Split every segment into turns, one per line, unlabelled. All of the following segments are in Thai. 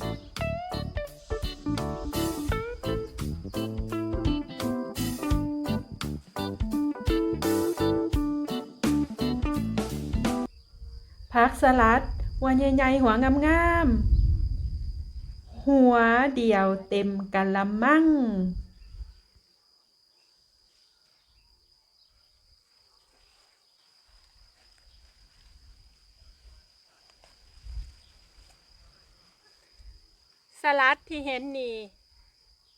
ผักสลัด หัวใหญ่ๆหัวงามๆหัวเดียวเต็มกะละมัง สลัดที่เห็นนี่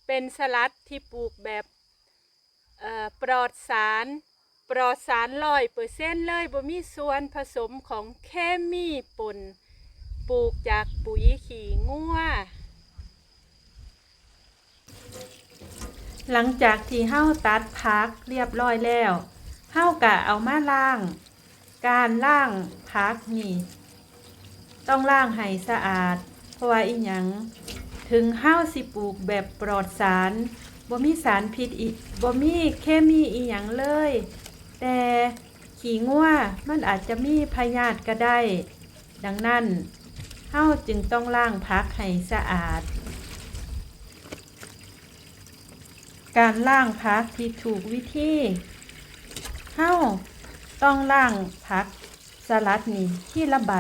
เป็นสลัดที่ปลูกแบบปลอดสาร ปลอดสารร้อยเปอร์เซ็นต์เลยบ่มีส่วนผสมของเคมีปนปลูกจากปุ๋ยขี้งัวหลังจากที่เฮ้าตัดพักเรียบร้อยแล้วเฮ้ากะเอามาล้าง การล้างพักนี่ ต้องล้างให้สะอาด เพราะว่าอีหยัง ถึงเฮ้าสิปลูกแบบปลอดสารบ่มีสารพิษอีบ่มีเคมีอีหยังเลย แต่ขี้งัวมันอาจจะมีพยาธิก็ได้ ดังนั้นเฮ้าจึงต้องล้างพักให้สะอาด การล่างพักที่ถูกวิธีเฮ้าต้องล่างพักสลัดนี่ที่ละใบ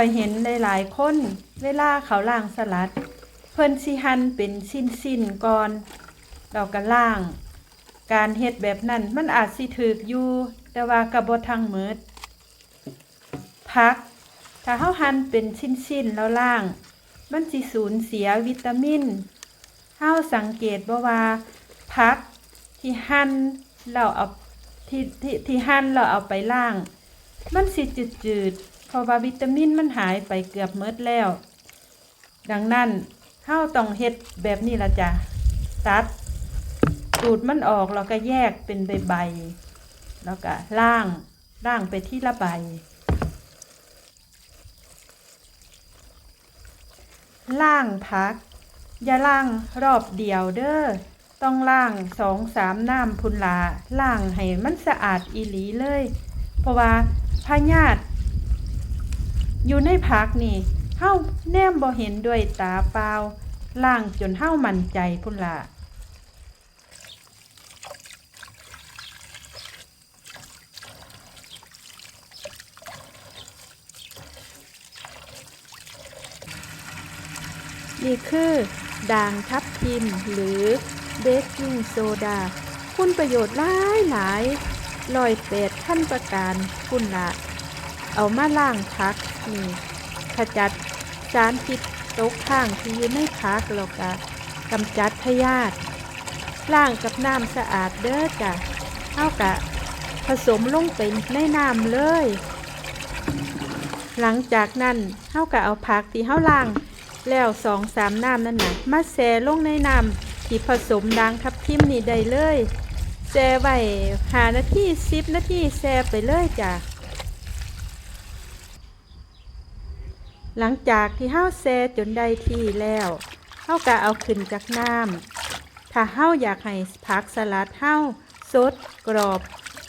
คอยเห็นหลายๆคนเวลาเขาล่างสลัด เพิ่นสิหั่นเป็นสิ้นๆก่อนเราก็ล่าง การเฮ็ดแบบนั้นมันอาจสิถูกอยู่ แต่ว่ากระบทางเมิดพัก ถ้าเฮาหั่นเป็นสิ้นๆแล้วล่าง มันสิสูญเสียวิตามินเฮาสังเกตบ่ว่าพักที่หั่นเราเอาที่ที่ที่หั่นเราเอาไปล้าง มันสิจืดๆ เพราะว่าวิตามินมันหายไปเกือบหมดแล้ว ดังนั้นเฮาต้องเฮ็ดแบบนี้ละจ้ะตัดตูดมันออกแล้วก็แยกเป็นใบๆแล้วก็ล่างล่างไปที่ละใบล่างพัก อย่าล่างรอบเดียวเด้อต้องล่างสองสามน้ำพุนลาล่างให้มันสะอาดอีหลีเลย เพราะว่าพญาติ อยู่ในพักนี่เฮ้าแนมบ่เห็นด้วยตาเปล่าล่างจนเฮ้ามั่นใจพุ่นลานี่คือด่างทับทิมหรือเบกกิ้งโซดา คุณประโยชน์หลายหลายลอยเป็ดท่านประการคุณละเอามาล่างพัก นี่ขจัดสารพิษตกข้างที่อยู่ในพักแล้วก็กำจัดพยาธิล่างกับน้ำสะอาดเด้อจ้ะเท่ากับผสมลงเป็นในน้ำเลย หลังจากนั้นเท่ากับเอาผักที่เท่าล่าง แล้วสองสามน้ำนั่นน่ะมาแช่ลงในน้ำที่ผสมดังทับทิมนี่ได้เลยแช่ไว้หานาทีสิบนาทีแช่ไปเลยจ้ะ หลังจากที่เฮาแช่จนได้ที่แล้วเฮาก็เอาขึ้นจากน้ำถ้าเฮาอยากให้ผักสลัดเฮาสดกรอบ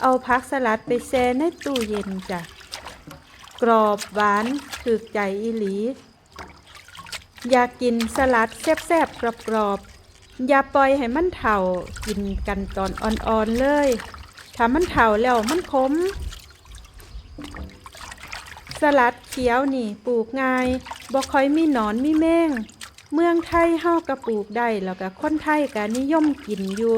เอาผักสลัดไปแช่ในตู้เย็นจ้ะกรอบหวานถึกใจอีหลี อยากกินสลัดแซ่บๆกรอบๆอย่าปล่อยให้มันเถ่ากินกันตอนอ่อนๆเลย ถ้ามันเถ่าแล้วมันขม สลัดเขียวนี่ปลูกง่ายบ่ค่อยมีหนอนมีแมงเมืองไทยเฮาก็ปลูกได้แล้วก็คนไทยก็นิยมกินอยู่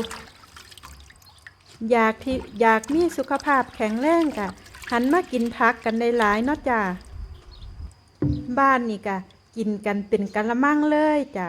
อยากที่อยากมีสุขภาพแข็งแรงกะหันมากินผักกันได้หลายเนาะจ้าบ้านนี่กะกินกันเป็นกะละมังเลยจ้ะ